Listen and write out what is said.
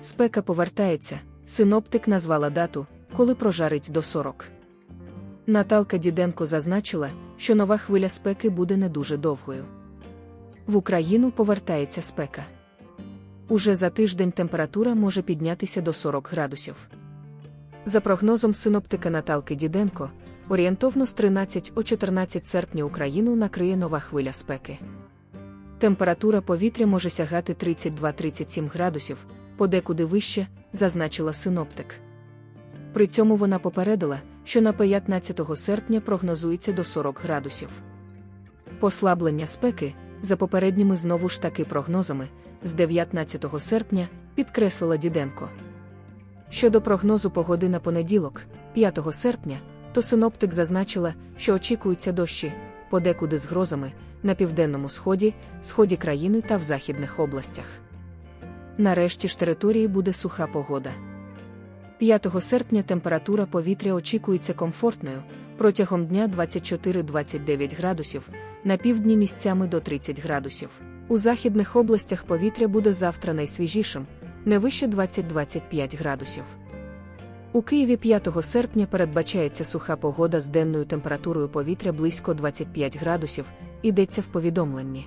Спека повертається, синоптик назвала дату, коли прожарить до 40. Наталка Діденко зазначила, що нова хвиля спеки буде не дуже довгою. В Україну повертається спека. Уже за тиждень температура може піднятися до 40 градусів. За прогнозом синоптика Наталки Діденко, орієнтовно з 13 о 14 серпня Україну накриє нова хвиля спеки. Температура повітря може сягати 32-37 градусів, подекуди вище, зазначила синоптик. При цьому вона попередила, що на 15 серпня прогнозується до 40 градусів. Послаблення спеки, за попередніми знову ж таки прогнозами, з 19 серпня, підкреслила Діденко. Щодо прогнозу погоди на понеділок, 5 серпня, то синоптик зазначила, що очікуються дощі, подекуди з грозами, на південному сході, сході країни та в західних областях. Нарешті ж території буде суха погода. 5 серпня температура повітря очікується комфортною, протягом дня 24-29 градусів, на півдні місцями до 30 градусів. У західних областях повітря буде завтра найсвіжішим, не вище 20-25 градусів. У Києві 5 серпня передбачається суха погода з денною температурою повітря близько 25 градусів, йдеться в повідомленні.